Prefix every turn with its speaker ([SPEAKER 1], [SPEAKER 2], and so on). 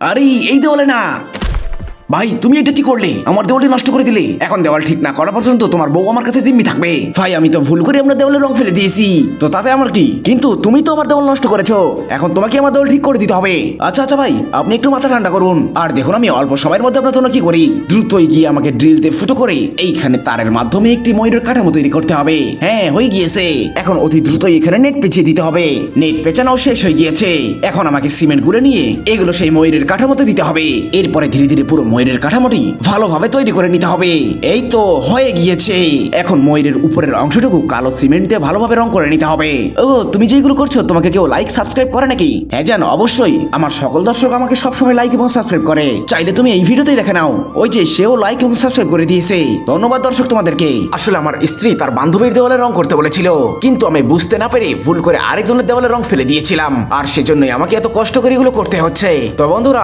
[SPEAKER 1] আরে এই দেওয়ালে না। ভাই, তুমি এটা কি করলে? আমার দেওয়ালটি নষ্ট করে দিলে। এখন দেওয়াল ঠিক না করা পর্যন্ত তোমার বউ আমার কাছে জিম্মি থাকবে। ভাই, আমি তো ভুল করে আমরা দেওয়ালে রং ফেলে দিয়েছি। তো তাতে আমার কি? কিন্তু তুমি তো আমার দেওয়াল নষ্ট করেছ। এখন তোমাকে আমার দেওয়াল ঠিক করে দিতে হবে। আচ্ছা আচ্ছা ভাই, আপনি একটু মাথা ঠান্ডা করুন। আর দেখুন, আমি অল্প সময়ের মধ্যে আপনার জন্য কি করি? দ্রুতই গিয়ে আমাকে ড্রিল দিয়ে ফুটো করে এইখানে তারের মাধ্যমে একটি ময়ূরের কাঠামো তৈরি করতে হবে। হ্যাঁ হয়ে গিয়েছে। এখন অতি দ্রুতই এখানে নেট পেঁচিয়ে দিতে হবে। নেট পেঁচানো শেষ হয়ে গিয়েছে। এখন আমাকে সিমেন্টগুলো নিয়ে এগুলো সেই ময়ূরের কাঠামোতে দিতে হবে। এরপরে ধীরে ধীরে পুরো ময়ূরের কাঠামোটি ভালোভাবে তৈরি করে নিতে হবে। এই তো হয়ে গিয়েছে। এখন ময়ূরের উপরের অংশটুকু কালো সিমেন্ট ভালোভাবে রং করে নিতে হবে। ও, তুমি যেগুলো করছ, তোমাকে কেউ লাইক সাবস্ক্রাইব করে নাকি? হ্যাঁ জানো, অবশ্যই আমার সকল দর্শক আমাকে সবসময় লাইক এবং সাবস্ক্রাইব করে। চাইলে তুমি এই ভিডিওতেই দেখে নাও। ওই যে সেও লাইক এবং সাবস্ক্রাইব করে দিয়েছে। ধন্যবাদ দর্শক তোমাদেরকে। আসলে আমার স্ত্রী তার বান্ধবীর দেওয়ালে রং করতে বলেছিল। কিন্তু আমি বুঝতে না পেরে ভুল করে আরেকজনের দেওয়ালে রং ফেলে দিয়েছিলাম। আর সেজন্যই আমাকে এত কষ্ট করে এগুলো করতে হচ্ছে। তো বন্ধুরা